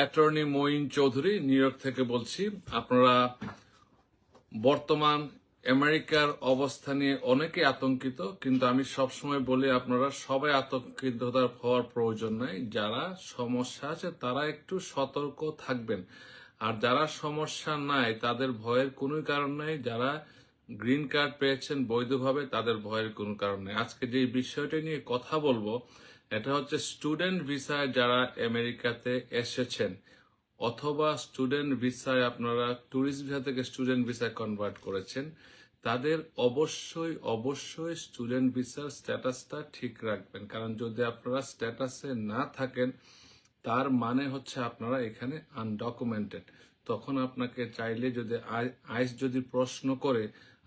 Attorney Moin Chowdhury, new থেকে বলছি, আপনারা বর্তমান আমেরিকার অবস্থা নিয়ে অনেকে আতঙ্কিত, কিন্তু আমি সবসময় বলি আপনারা সবাই আতঙ্কিত হওয়ার প্রয়োজন নাই। যারা সমস্যা আছে, তারা একটু সতর্ক থাকবেন। আর যারা সমস্যা নাই, তাদের ভয়ের কোনো কারণ নাই। যারা গ্রিন কার্ড পেয়েছেন বৈধভাবে, তাদের ভয়ের কোনো কারণ নেই। আজকে যে বিষয়টা নিয়ে কথা বলব এটা হচ্ছে স্টুডেন্ট ভিসায় যারা আমেরিকাতে এসেছেন, অথবা স্টুডেন্ট ভিসায় আপনারা ট্যুরিস্ট ভিসা থেকে স্টুডেন্ট ভিসায় কনভার্ট করেছেন, তাদের অবশ্যই অবশ্যই স্টুডেন্ট ভিসার স্ট্যাটাসটা ঠিক রাখবেন। কারণ যদি আপনারা স্ট্যাটাসে না থাকেন, তার মানে হচ্ছে আপনারা এখানে আনডকুমেন্টেড তখন আপনাকে চাইলে যদি আইস যদি প্রশ্ন করে,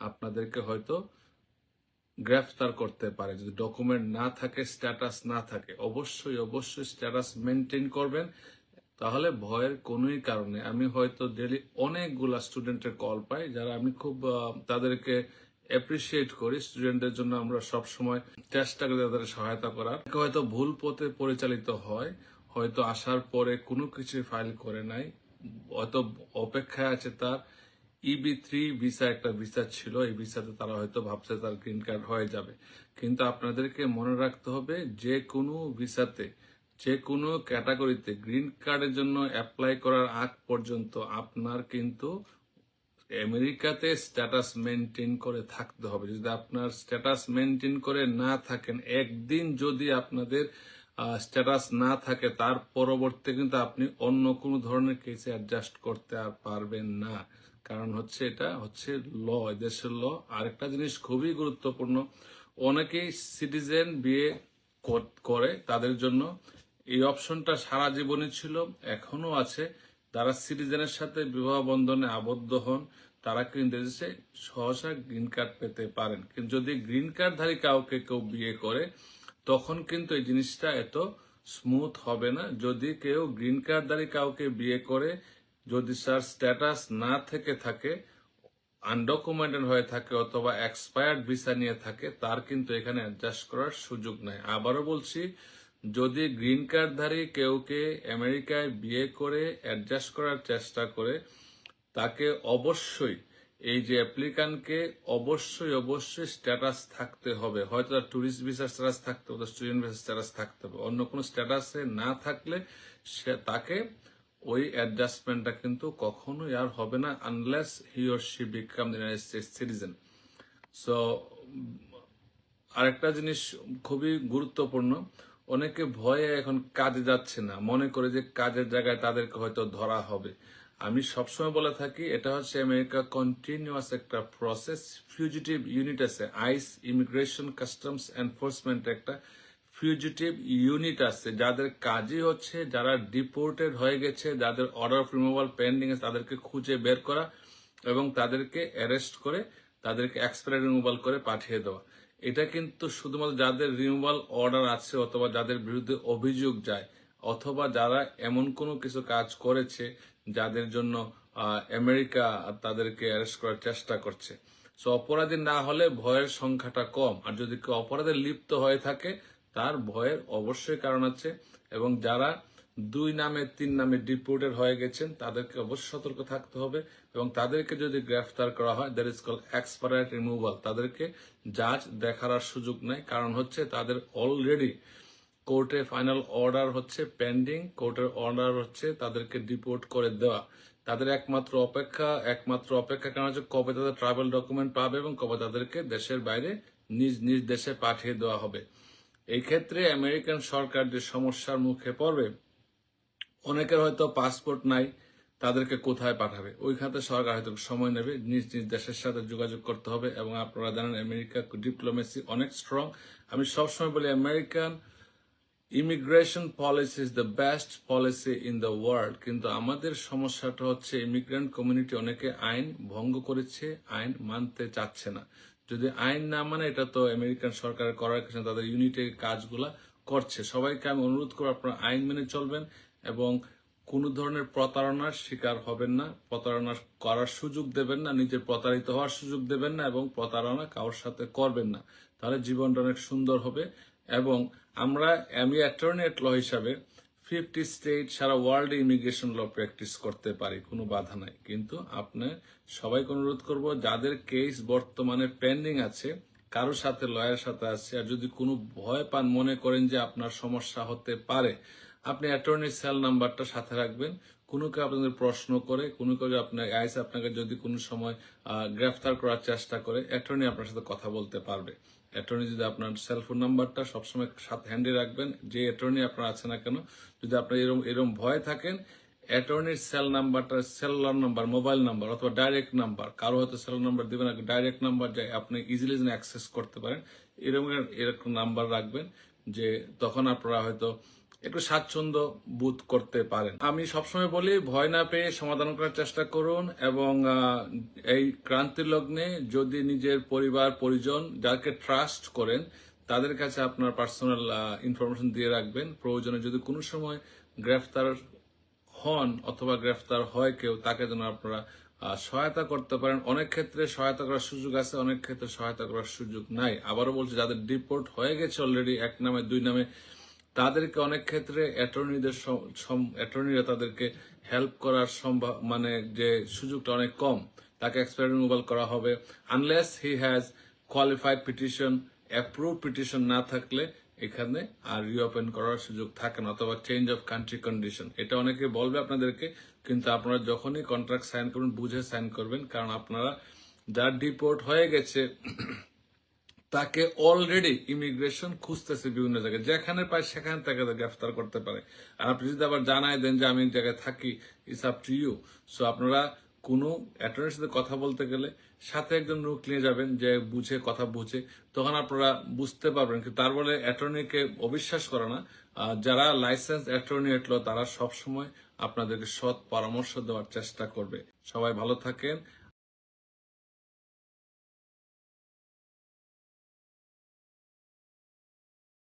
আপনাদেরকে হয়তো গ্রেফতার করতে পারে। যদি ডকুমেন্ট না থাকে স্ট্যাটাস না থাকে, অবশ্যই অবশ্যই স্ট্যাটাস মেনটেন করবেন। তাহলে ভয়ের কোনোই কারণে আমি হয়তো ডেলি অনেকগুলা স্টুডেন্টের কল পাই, যারা আমি খুব তাদেরকে অ্যাপ্রিসিয়েট করি। স্টুডেন্টদের জন্য আমরা সব সময় চেষ্টা করি তাদের সহায়তা করার। হয়তো ভুল পথে পরিচালিত হয়, হয়তো আসার পরে কোনো কিছু ফাইল করে নাই, হয়তো অপেক্ষায় আছে তার। ইবি থ্রি ভিসা একটা ভিসা ছিল, এই ভিসাতে তারা হয়তো ভাবছে তার গ্রিন কার্ড হয়ে যাবে। কিন্তু আপনাদেরকে মনে রাখতে হবে, যে কোনো ভিসাতে যে কোনো ক্যাটাগরিতে গ্রিন কার্ডের জন্য অ্যাপ্লাই করার আগ পর্যন্ত আপনার কিন্তু আমেরিকাতে স্ট্যাটাস মেনটেন করে থাকতে হবে। যদি আপনার স্ট্যাটাস মেনটেন করে না থাকেন, একদিন যদি আপনাদের স্ট্যাটাস না থাকে, তার পরবর্তী কিন্তু আপনি অন্য কোনো ধরনের কেসে অ্যাডজাস্ট করতে আর পারবেন না। কারণ হচ্ছে এটা হচ্ছে ল, দেশের ল। আরেকটা জিনিস খুবই গুরুত্বপূর্ণ, অনেকেই সিটিজেন বিয়ে করে তাদের জন্য। এই অপশনটা সারা জীবনে ছিল এখনও আছে। তারা সিটিজেনের সাথে বিবাহ বন্ধনে আবদ্ধ হন, তারা কিন্তু দেশে সহসা গ্রিন কার্ড পেতে পারেন। কিন্তু যদি গ্রিন কার্ডধারী কাউকে কেউ বিয়ে করে, তখন কিন্তু এই জিনিসটা এত স্মুথ হবে না। যদি কেউ গ্রিন কার্ডধারী কাউকে বিয়ে করে যদি তার স্ট্যাটাস না থেকে থাকে, আনডকুমেন্টেড হয়ে থাকে অথবা এক্সপায়ার্ড ভিসা নিয়ে থাকে, তার কিন্তু এখানে অ্যাডজাস্ট করার সুযোগ নাই। আবারও বলছি, যদি গ্রিন কার্ডধারী কেউকে আমেরিকায় বিয়ে করে অ্যাডজাস্ট করার চেষ্টা করে, তাকে অবশ্যই, এই যে অ্যাপ্লিকান্টকে অবশ্যই অবশ্যই স্ট্যাটাস থাকতে হবে। হয়তো তার ট্যুরিস্ট ভিসা স্ট্যাটাস থাকতে হবে স্টুডেন্ট ভিসা স্ট্যাটাস থাকতে হবে। অন্য কোনো স্ট্যাটাসে না থাকলে সে তাকে ওই অ্যাডজাস্টমেন্টটা কিন্তু কখনোই আর হবে না unless he or she become United States citizen so আরেকটা জিনিস খুবই গুরুত্বপূর্ণ, অনেকে ভয়ে এখন কাজে যাচ্ছে না, মনে করে যে কাজের জায়গায় তাদেরকে হয়তো ধরা হবে। আমি সবসময় বলে থাকি, এটা হচ্ছে আমেরিকা কন্টিনিউয়াস একটা প্রসেস ফিউজিটিভ ইউনিট আছে আইস ইমিগ্রেশন কাস্টমস এনফোর্সমেন্ট একটা ফিউজিটিভ ইউনিট আছে, যাদের কাজই হচ্ছে যারা ডিপোর্টেড হয়ে গেছে, যাদের অর্ডার অফ রিমুভাল পেন্ডিং আছে, তাদেরকে খুঁজে বের করা এবং তাদেরকে অ্যারেস্ট করে, তাদেরকে এক্সপায়ার রিমুভাল করে পাঠিয়ে দেওয়া। এটা কিন্তু শুধুমাত্র যাদের রিমুভাল অর্ডার আছে অথবা যাদের বিরুদ্ধে অভিযোগ যায়, অথবা যারা এমন কোনো কিছু কাজ করেছে যাদের জন্য আমেরিকা তাদেরকে অ্যারেস্ট করার চেষ্টা করছে। সো অপরাধী না হলে ভয়ের সংখ্যাটা কম, আর যদি কেউ অপরাধে লিপ্ত হয়ে থাকে তার ভয়ের অবশ্যই কারণ আছে এবং যারা দুই নামে, তিন নামে ডিপোর্টেড হয়ে গেছেন, তাদেরকে অবশ্যই সতর্ক থাকতে হবে এবং তাদেরকে যদি গ্রেফতার করা হয় that is call expired removal তাদেরকে জাজ দেখার সুযোগ নাই। কারণ হচ্ছে তাদের অলরেডি কোর্টে ফাইনাল অর্ডার হচ্ছে পেন্ডিং কোর্টের অর্ডার হচ্ছে তাদেরকে ডিপোর্ট করে দেওয়া। তাদের একমাত্র অপেক্ষা একমাত্র অপেক্ষা কারণ হচ্ছে কবে তাদের ট্রাভেল ডকুমেন্ট পাবে এবং কবে তাদেরকে দেশের বাইরে নিজ নিজ দেশে পাঠিয়ে দেওয়া হবে। এই ক্ষেত্রে আমেরিকান সরকার যে সমস্যার মুখে পড়বে, অনেকের হয়তো পাসপোর্ট নাই, তাদেরকে কোথায় পাঠাবে? ওই খাতে সরকার হয়তো সময় নেবে, নিজ নিজ দেশের সাথে যোগাযোগ করতে হবে এবং আপনারা জানেন আমেরিকা ডিপ্লোমেসি অনেক স্ট্রং আমি সবসময় বলি, American immigration policy is the best policy in the world কিন্তু আমাদের সমস্যাটা হচ্ছে ইমিগ্রেন্ট কমিউনিটি অনেকে আইন ভঙ্গ করেছে, আইন মানতে চাচ্ছে না। যদি আইন না মানে এটা তো আমেরিকান সরকার করার কিছু তাদের ইউনিটের কাজগুলা করছে। সবাইকে আমি অনুরোধ করব আপনারা আইন মেনে চলবেন এবং কোনো ধরনের প্রতারণার শিকার হবেন না। প্রতারণা করার সুযোগ দেবেন না নিজের প্রতারিত হওয়ার সুযোগ দেবেন না এবং প্রতারণা কারোর সাথে করবেন না। তাহলে জীবনটা অনেক সুন্দর হবে এবং আমরা আমি অ্যাটর্নি এট ল হিসাবে ফিফটি স্টেট সারা ওয়ার্ল্ডে ইমিগ্রেশন ল প্র্যাকটিস করতে পারি, কোনো বাধা নাই। কিন্তু আপনি, সবাইকে অনুরোধ করব, যাদের কেস বর্তমানে পেন্ডিং আছে কারোর সাথে লয়ার সাথে আছে, আর যদি কোনো ভয় পান, মনে করেন যে আপনার সমস্যা হতে পারে, আপনি অ্যাটর্নি সেল নাম্বারটা সাথে রাখবেন। কোনো কেউ আপনাদের প্রশ্ন করে, কোনো কেউ আপনার আইসে আপনাকে যদি কোনো সময় গ্রেফতার করার চেষ্টা করে অ্যাটর্নি আপনার সাথে কথা বলতে পারবে। অ্যাটর্নি যদি আপনার সেলফোন নাম্বারটা সবসময় সাথে হ্যান্ডে রাখবেন, যে অ্যাটর্নি আপনার আছে না কেন, যদি আপনার এরকম এরকম ভয় থাকেন অ্যাটর্নির সেল নাম্বারটা সেলুলার নাম্বার মোবাইল নাম্বার অথবা ডাইরেক্ট নাম্বার কারও হয়তো সেল নাম্বার দিবেন ডাইরেক্ট নাম্বার যে আপনি ইজিলি যেন অ্যাক্সেস করতে পারেন এরকম এরকম নাম্বার রাখবেন, যে তখন আপনারা হয়তো একটু স্বাচ্ছন্দ্য বোধ করতে পারেন। আমি সবসময় বলি, ভয় না পেয়ে সমাধান করার চেষ্টা করুন এবং এই ক্রান্তি লগ্নে যদি নিজের পরিবার, পরিজন যাকে ট্রাস্ট করেন, তাদের কাছে আপনার পার্সোনাল ইনফরমেশন দিয়ে রাখবেন। প্রয়োজনে যদি কোনো সময় গ্রেফতার হন অথবা গ্রেফতার হয় কেউ, তাকে যেন আপনারা সহায়তা করতে পারেন। অনেক ক্ষেত্রে সহায়তা করার সুযোগ আছে, অনেক ক্ষেত্রে সহায়তা করার সুযোগ নাই। আবারও বলছি, যাদের ডিপোর্ট হয়ে গেছে অলরেডি এক নামে, দুই নামে তাদেরকে অনেক ক্ষেত্রে অ্যাটর্নিদের অ্যাটর্নিরা তাদেরকে হেল্প করার সম্ভব মানে যে সুযোগটা অনেক কম, তাকে এক্সপায়ার রিমুভাল করা হবে। Unless he has qualified petition approve petition না থাকলে এখানে আর রিওপেন করার সুযোগ থাকে না, অথবা চেঞ্জ অফ কান্ট্রি কন্ডিশন এটা অনেকে বলবে আপনাদেরকে, কিন্তু আপনারা যখনই কন্ট্রাক্ট সাইন করবেন, বুঝে সাইন করবেন, কারণ আপনারা যার ডিপোর্ট হয়ে গেছে তাকে অলরেডি ইমিগ্রেশন খুঁজতেছে বিভিন্ন জায়গায়। যেখানে পায় সেখানে তাকে গ্রেফতার করতে পারে। আর আপনি যদি আবার জানাই দেন যে আমি এই জায়গায় থাকি it's up to you so আপনারা কোনো অ্যাটর্নির সাথে কথা বলতে গেলে সাথে একজন লোক নিয়ে যাবেন যে বুঝে, কথা বুঝে, তখন আপনারা বুঝতে পারবেন। কিন্তু তার বলে অ্যাটর্নিকে অবিশ্বাস করে না। যারা লাইসেন্স অ্যাটর্নি এটলো তারা সবসময় আপনাদেরকে সৎ পরামর্শ দেওয়ার চেষ্টা করবে। সবাই ভালো থাকেন।